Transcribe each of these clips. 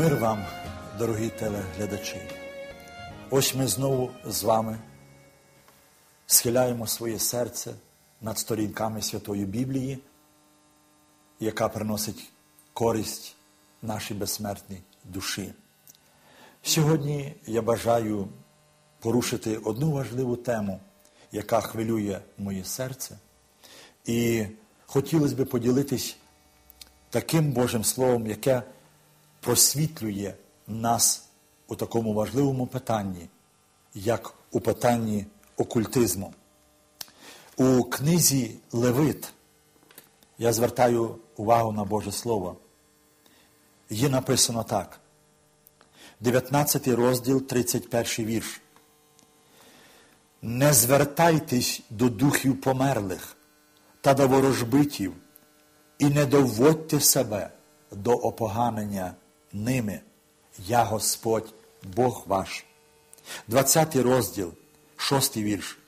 Мир вам, дорогі телеглядачі. Ось ми знову з вами схиляємо своє серце над сторінками Святої Біблії, яка приносить користь нашій безсмертній душі. Сьогодні я бажаю порушити одну важливу тему, яка хвилює моє серце, і хотілося б поділитись таким Божим Словом, яке просвітлює нас у такому важливому питанні, як у питанні окультизму. У книзі Левит я звертаю увагу на Боже Слово. Є написано так. 19 розділ, 31 вірш. Не звертайтесь до духів померлих та до ворожбитів, і не доводьте себе до опоганення ними. Я Господь, Бог ваш. 20 розділ, 6 вірш.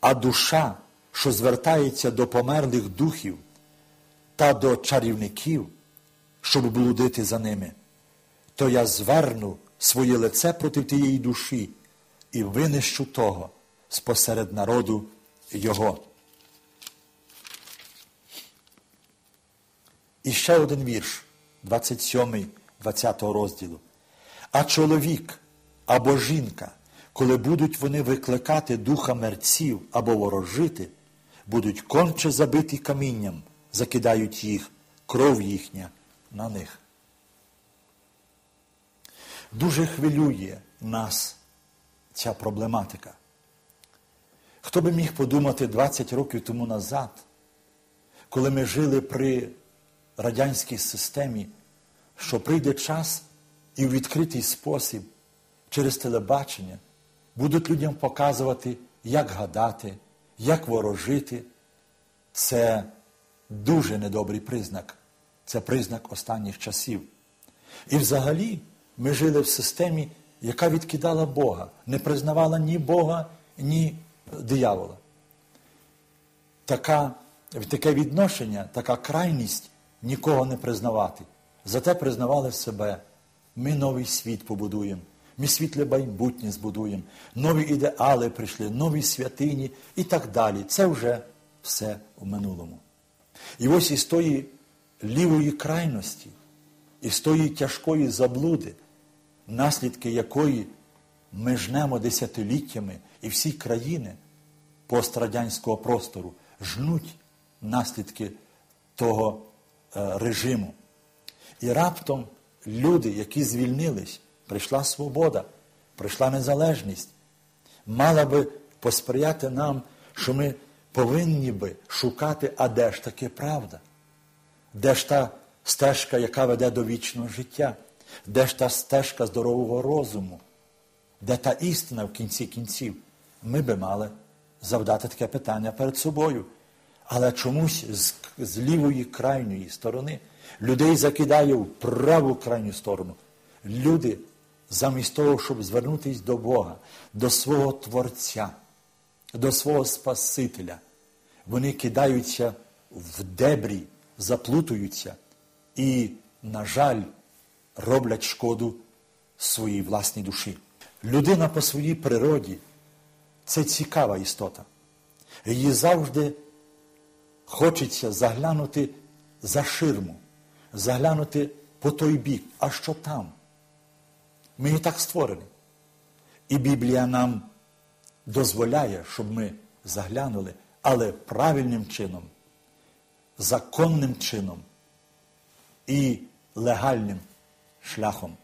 А душа, що звертається до померлих духів та до чарівників, щоб блудити за ними, то я зверну своє лице проти тієї душі і винищу того спосеред народу Його. І ще один вірш, 27, 20 розділу. А чоловік або жінка, коли будуть вони викликати духа мерців або ворожити, будуть конче забиті камінням, закидають їх, кров їхня на них. Дуже хвилює нас ця проблематика. Хто би міг подумати 20 років тому назад, коли ми жили при радянській системі, що прийде час і в відкритий спосіб через телебачення будуть людям показувати, як гадати, як ворожити. Це дуже недобрий признак. Це признак останніх часів. І взагалі ми жили в системі, яка відкидала Бога, не признавала ні Бога, ні диявола. Така, Таке відношення, така крайність нікого не признавати. Зате признавали себе. Ми новий світ побудуємо, ми світле майбутнє збудуємо, нові ідеали прийшли, нові святині і так далі. Це вже все в минулому. І ось із тої лівої крайності, із тої тяжкої заблуди, наслідки якої ми жнемо десятиліттями і всі країни пострадянського простору жнуть наслідки того режиму. І раптом люди, які звільнились, прийшла свобода, прийшла незалежність, мала би посприяти нам, що ми повинні би шукати, а де ж таки правда? Де ж та стежка, яка веде до вічного життя? Де ж та стежка здорового розуму? Де та істина в кінці кінців? Ми би мали завдати таке питання перед собою. Але чомусь з, з лівої крайньої сторони людей закидає в праву крайню сторону. Люди, замість того, щоб звернутися до Бога, до свого Творця, до свого Спасителя, вони кидаються в дебрі, заплутуються і, на жаль, роблять шкоду своїй власній душі. Людина по своїй природі це цікава істота. Її завжди хочеться заглянути за ширму, заглянути по той бік, а що там? Ми і так створені. І Біблія нам дозволяє, щоб ми заглянули, але правильним чином, законним чином і легальним шляхом.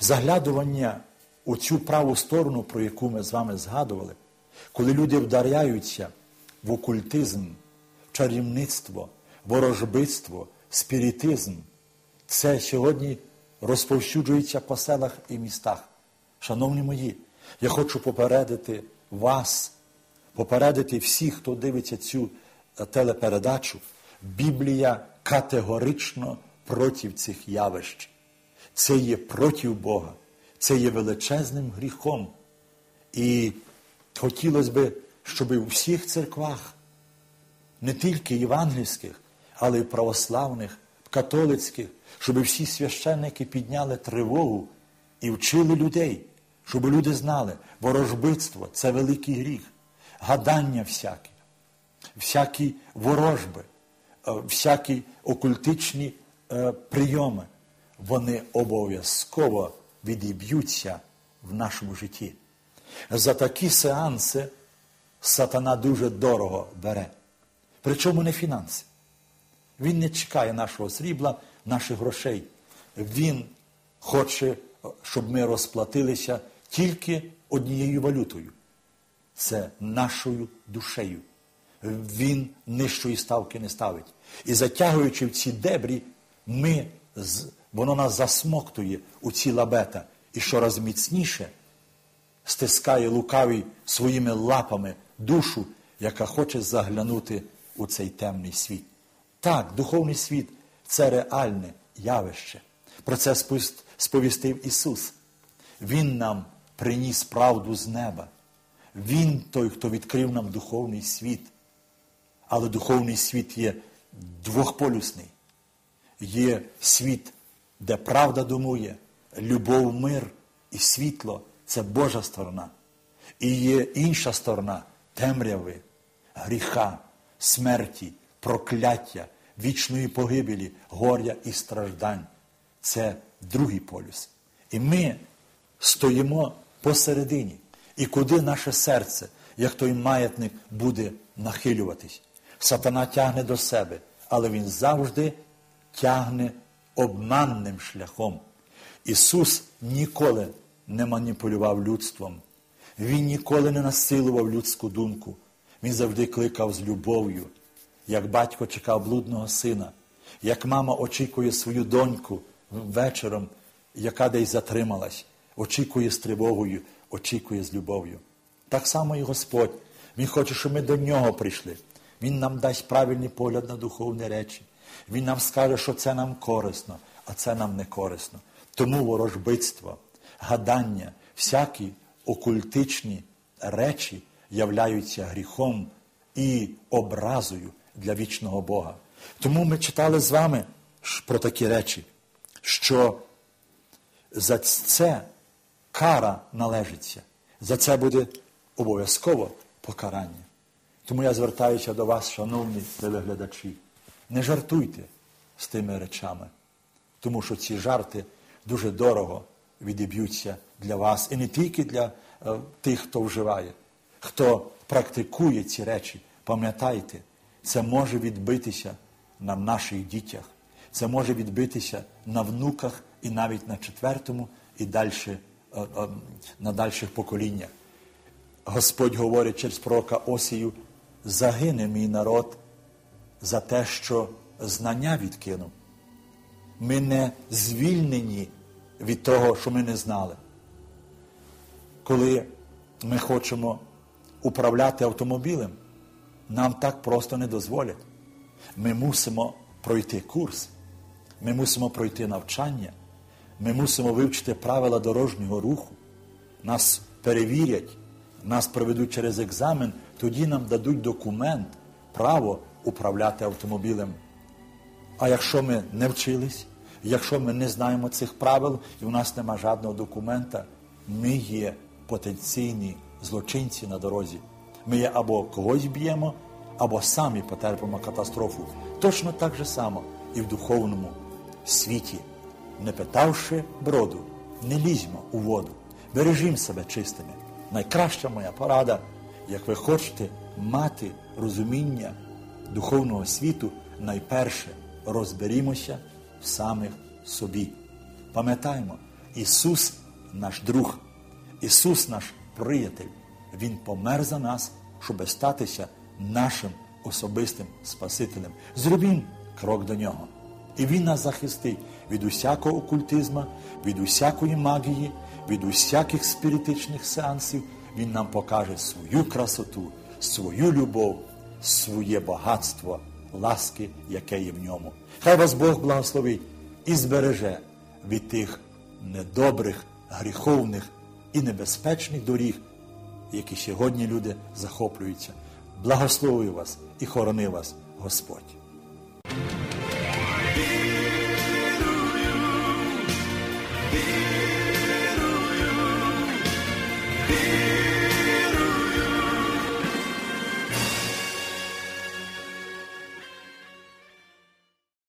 Заглядування у цю праву сторону, про яку ми з вами згадували, коли люди вдаряються в окультизм, чарівництво, ворожбитство, спіритизм, це сьогодні розповсюджується по селах і містах. Шановні мої, я хочу попередити вас, попередити всіх, хто дивиться цю е, телепередачу. Біблія категорично проти цих явищ. Це є проти Бога, це є величезним гріхом. І хотілося б, щоб у всіх церквах, не тільки євангельських, але й православних, католицьких, щоб всі священники підняли тривогу і вчили людей, щоб люди знали, ворожбитство це великий гріх, гадання всяке, всякі ворожби, е, всякі окультичні е, прийоми, вони обов'язково відіб'ються в нашому житті. За такі сеанси сатана дуже дорого бере. Причому не фінанси. Він не чекає нашого срібла, наших грошей. Він хоче, щоб ми розплатилися тільки однією валютою. Це нашою душею. Він нижчої ставки не ставить. І затягуючи в ці дебрі, ми, воно нас засмоктує у ці лабета. І щораз міцніше стискає лукавий своїми лапами душу, яка хоче заглянути у цей темний світ. Так, духовний світ це реальне явище. Про це сповістив Ісус. Він нам приніс правду з неба. Він той, хто відкрив нам духовний світ. Але духовний світ є двохполюсний. Є світ, де правда домує, любов, мир і світло це Божа сторона. І є інша сторона темряви, гріха, смерті, прокляття, вічної погибелі, горя і страждань. Це другий полюс. І ми стоїмо посередині. І куди наше серце, як той маятник, буде нахилюватись? Сатана тягне до себе, але він завжди тягне обманним шляхом. Ісус ніколи не маніпулював людством. Він ніколи не насилував людську думку. Він завжди кликав з любов'ю, як батько чекав блудного сина, як мама очікує свою доньку вечором, яка десь затрималась, очікує з тривогою, очікує з любов'ю. Так само і Господь. Він хоче, щоб ми до нього прийшли. Він нам дасть правильний погляд на духовні речі. Він нам скаже, що це нам корисно, а це нам не корисно. Тому ворожбитство, гадання, всякі окультичні речі являються гріхом і образою для вічного Бога. Тому ми читали з вами про такі речі, що за це кара належиться, за це буде обов'язково покарання. Тому я звертаюся до вас, шановні телеглядачі, не жартуйте з тими речами, тому що ці жарти дуже дорого відіб'ються для вас. І не тільки для е, тих, хто вживає, хто практикує ці речі. Пам'ятайте, це може відбитися на наших дітях, це може відбитися на внуках і навіть на четвертому і далі, е, е, на дальших поколіннях. Господь говорить через пророка Осію, загине мій народ за те, що знання відкинув. Ми не звільнені від того, що ми не знали. Коли ми хочемо управляти автомобілем, нам так просто не дозволять. Ми мусимо пройти курс, ми мусимо пройти навчання, ми мусимо вивчити правила дорожнього руху, нас перевірять, нас проведуть через екзамен, тоді нам дадуть документ, право управляти автомобілем. А якщо ми не вчились, Якщо ми не знаємо цих правил і у нас нема жодного документа, ми є потенційні злочинці на дорозі. Ми або когось б'ємо, або самі потерпимо катастрофу. Точно так же само і в духовному світі. Не питавши броду, не лізьмо у воду, бережімо себе чистими. Найкраща моя порада, як ви хочете мати розуміння духовного світу, найперше розберімося в самих собі. Пам'ятаємо, Ісус наш друг, Ісус наш приятель, Він помер за нас, щоб статися нашим особистим Спасителем. Зробімо крок до Нього. І Він нас захистить від усякого окультизму, від усякої магії, від усяких спіритичних сеансів. Він нам покаже свою красоту, свою любов, своє багатство ласки, яке є в ньому. Хай вас Бог благословить і збереже від тих недобрих, гріховних і небезпечних доріг, які сьогодні люди захоплюються. Благословив вас і хорони вас Господь.